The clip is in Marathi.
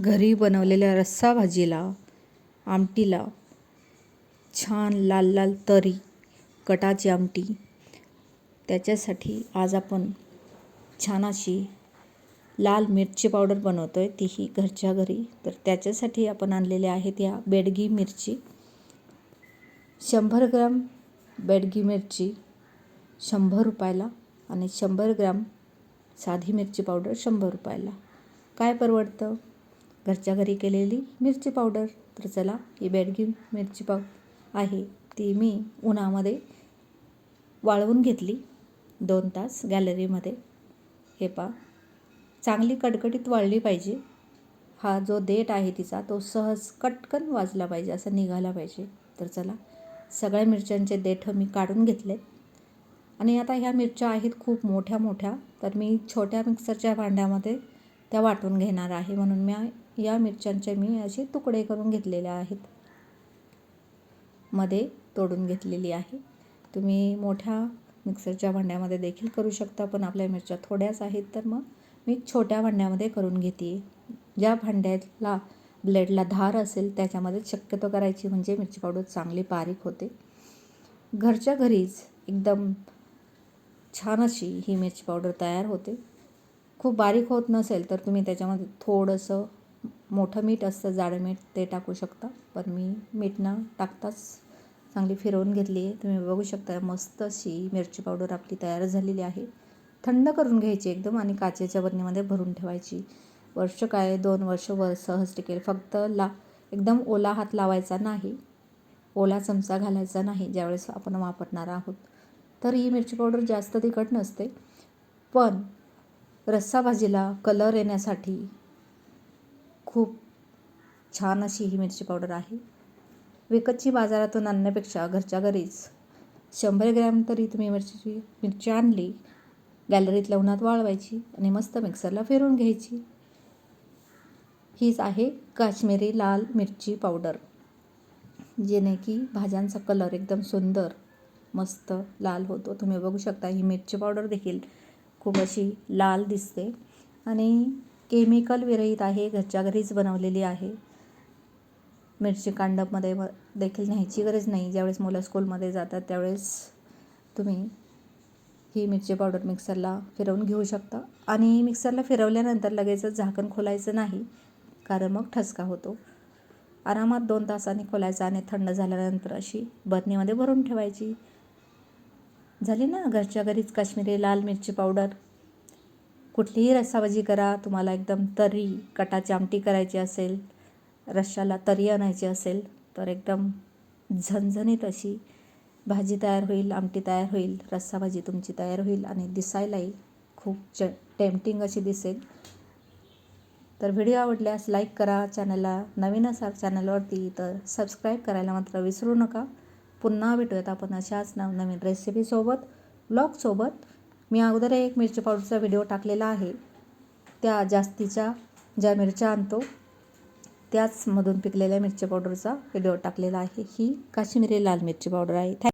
घरी बनवलेल्या रस्सा भाजीला आमटीला छान लाल लाल तरी कटाची आमटी. त्याच्यासाठी आज आपण छान अशी लाल मिरची पावडर बनवतो आहे तीही घरच्या घरी. तर त्याच्यासाठी आपण आणलेल्या आहेत या बेडगी मिरची. शंभर ग्राम बेडगी मिरची शंभर रुपयाला आणि शंभर ग्राम साधी मिरची पावडर शंभर रुपयाला. काय परवडतं? घरच्या घरी केलेली मिरची पावडर. तर चला ही बेडगी मिरची पाव आहे. ती मी उन्हामध्ये वाळवून घेतली दोन तास गॅलरीमध्ये. हे पा चांगली कडकडीत वाळली पाहिजे. हा जो देठ आहे तिचा तो सहज कटकन वाजला पाहिजे असं निघाला पाहिजे. तर चला सगळ्या मिरच्यांचे देठ मी काढून घेतले. आणि आता ह्या मिरच्या आहेत खूप मोठ्या मोठ्या तर मी छोट्या मिक्सरच्या भांड्यामध्ये त्या वाटून घेणार आहे. म्हणून मी या मिरच्यांचे मी असे तुकडे करून घेतलेले आहेत. मध्ये तोडून घेतलेली आहे. तुम्ही मोठ्या मिक्सरच्या भांड्यामध्ये देखील करू शकता पण आपल्या मिरच्या थोड्याच आहेत तर मग मी छोट्या भांड्यामध्ये करून घेते. ज्या भांड्याला ब्लेडला धार असेल त्याच्यामध्ये शक्यतो करायची म्हणजे मिरची पावडर चांगली बारीक होते. घरच्या घरीच एकदम छान अशी ही मिरची पावडर तयार होते. खूप बारीक होत नसेल तर तुम्ही त्याच्यामध्ये थोडंसं मोठं मीठ असतं जाडं मीठ ते टाकू शकता. पण मी मीठ न टाकताच चांगली फिरवून घेतली आहे. तुम्ही बघू शकता मस्त अशी मिरची पावडर आपली तयार झालेली आहे. थंड करून घ्यायची एकदम आणि काचेच्या बरणीमध्ये भरून ठेवायची. वर्ष काय दोन वर्ष वर सहज टिकेल. फक्त ला एकदम ओला हात लावायचा नाही. ओला चमचा घालायचा नाही ज्यावेळेस आपण वापरणार आहोत. तर ही मिरची पावडर जास्त तिखट नसते. पण रस्सा भाजीला कलर येण्यासाठी खूप छान अशी ही मिरची पावडर आहे. विकतची बाजारातून आणण्यापेक्षा घरच्या घरीच शंभर ग्रॅम तरी तुम्ही मिरचीची मिरची आणली गॅलरीतल्या उन्हात वाळवायची आणि मस्त मिक्सरला फिरून घ्यायची. हीच आहे काश्मीरी लाल मिरची पावडर जेणे की भाज्यांचा कलर एकदम सुंदर मस्त लाल होतो. तुम्ही बघू शकता ही मिरची पावडर देखील खूप अशी लाल दिसते. आणि केमिकल विरहित आहे घरच्या घरीच बनवलेली आहे. मिरची कांडपमध्ये देखील न्यायची गरज नाही. ज्यावेळेस मुलं स्कूलमध्ये जातात त्यावेळेस तुम्ही ही मिरची पावडर मिक्सरला फिरवून घेऊ शकता. आणि मिक्सरला फिरवल्यानंतर लगेचच झाकण खोलायचं नाही कारण मग ठसका होतो. आरामात दोन तासांनी खोलायचा आणि थंड झाल्यानंतर अशी बरणीमध्ये भरून ठेवायची. झाली ना घरच्या घरीच काश्मीरी लाल मिरची पावडर? कुठलीही रस्साभाजी करा तुम्हाला एकदम तरी कटाची आमटी करायची असेल रश्शाला तरी आणायची असेल तर एकदम झणझणीत अशी भाजी तयार होईल आमटी तयार होईल रस्सा भाजी तुमची तयार होईल आणि दिसायलाही खूप च टेम्पटिंग अशी दिसेल. तर व्हिडिओ आवडल्यास लाईक करा चॅनलला नवीन असाल चॅनलवरती तर सबस्क्राईब करायला मात्र विसरू नका. पुन्हा भेटूयात आपण अशाच नवनवीन रेसिपीसोबत ब्लॉगसोबत मी अगोदर एक मिरची पावडरचा व्हिडिओ टाकलेला आहे. त्या जास्तीच्या ज्या मिरच्या आणतो त्याचमधून पिकलेल्या मिरची पावडरचा व्हिडिओ टाकलेला आहे. ही काश्मीरी लाल मिरची पावडर आहे. थँक